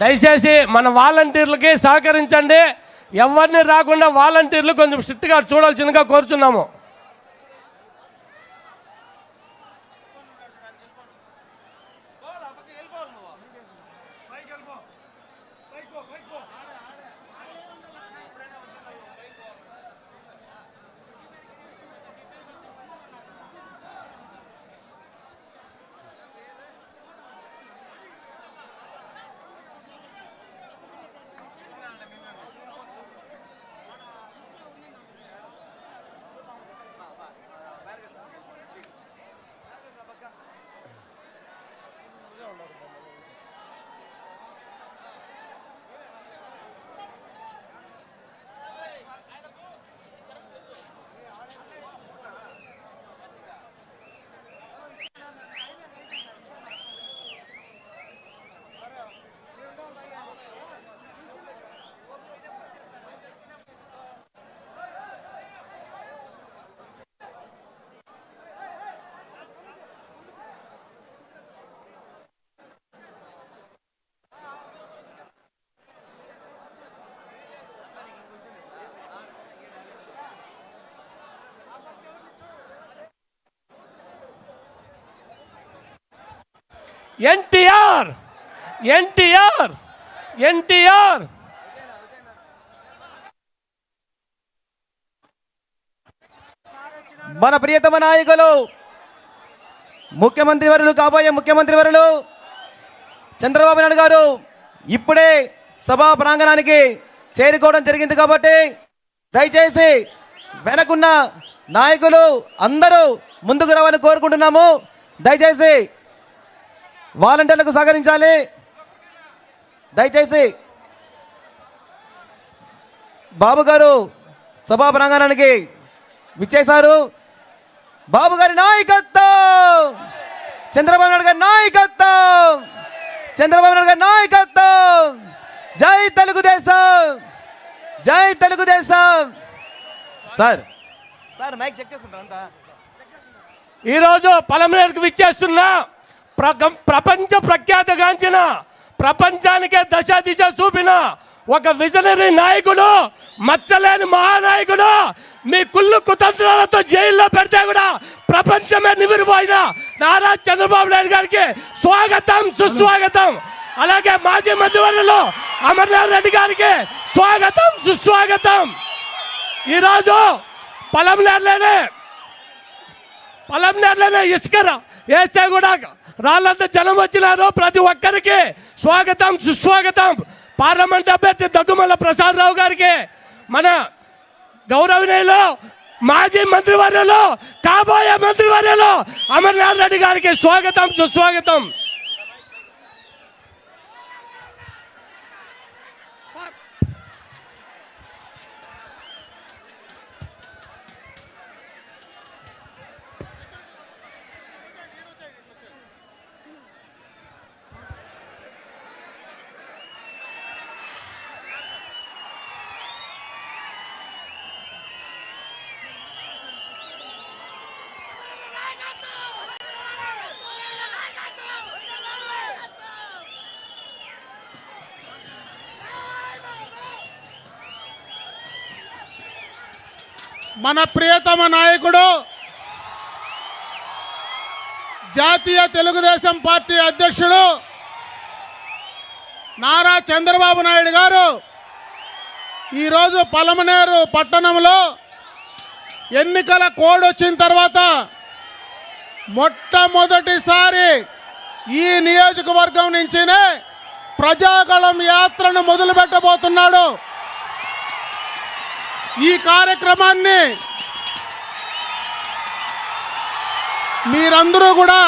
దయచేసి మన వాలంటీర్లకి సహకరించండి. ఎవరిని రాకుండా వాలంటీర్లు కొంచెం స్ట్రిక్ట్గా చూడాల్సిందిగా కోరుచున్నాము. ఎన్టీఆర్ ఎన్టీఆర్ ఎన్టీఆర్. మన ప్రియతమ నాయకులు ముఖ్యమంత్రి వరులు కాబోయే ముఖ్యమంత్రి వరులు చంద్రబాబు నాయుడు గారు ఇప్పుడే సభా ప్రాంగణానికి చేరుకోవడం జరిగింది కాబట్టి దయచేసి వెనకున్న నాయకులు అందరూ ముందుకు రావాలని కోరుకుంటున్నాము. దయచేసి వాలంటీర్లకు సహకరించాలి. దయచేసి బాబు గారు సభా ప్రాంగణానికి విచ్చేశారు. బాబు గారి నాయకత్వం! చంద్రబాబు నాయుడు గారి నాయకత్వం! చంద్రబాబు నాయుడు గారి నాయకత్వం! జై తెలుగుదేశం! జై Telugu Desam! Sir sir mike check చేసుకుంటారు అంతా? ఈరోజు పలమనేరుకు విచ్చేస్తున్న. ప్రపంచ ప్రఖ్యాతగాంచిన ప్రపంచానికే దశ దిశ చూపిన ఒక విజనరీ నాయకుడు మచ్చలేని మహానాయకుడు మీ కుళ్ళు కుతంత్రాలతో జైల్లో పెడితే కూడా ప్రపంచమే నివిరిపోయిన నారా చంద్రబాబు నాయుడు గారికి స్వాగతం సుస్వాగతం. అలాగే మాజీ మంత్రివర్యులు అమర్నాథ్ రెడ్డి గారికి స్వాగతం సుస్వాగతం. ఈరోజు పొలం నేర్లేనే పొలం నేర్లేనే ఇసుకరా వేస్తే కూడా రాళ్ళంతా జనం వచ్చినారు ప్రతి ఒక్కరికి. స్వాగతం సుస్వాగతం. పార్లమెంట్ అభ్యర్థి దగ్గుమల్ల ప్రసాదరావు గారికి. మన గౌరవనీయులు మాజీ మంత్రివర్యులు కాబోయే మంత్రివర్యులు అమర్నాథ్ రెడ్డి గారికి స్వాగతం సుస్వాగతం. మన ప్రియతమ నాయకుడు జాతీయ తెలుగుదేశం పార్టీ అధ్యక్షుడు నారా చంద్రబాబు నాయుడు గారు ఈరోజు పలమనేరు పట్టణంలో ఎన్నికల కోడ్ వచ్చిన తర్వాత మొట్టమొదటిసారి ఈ నియోజకవర్గం నుంచినే ప్రజాగళం యాత్రను మొదలుపెట్టబోతున్నాడు. ఈ కార్యక్రమాన్ని మీరందరూ కూడా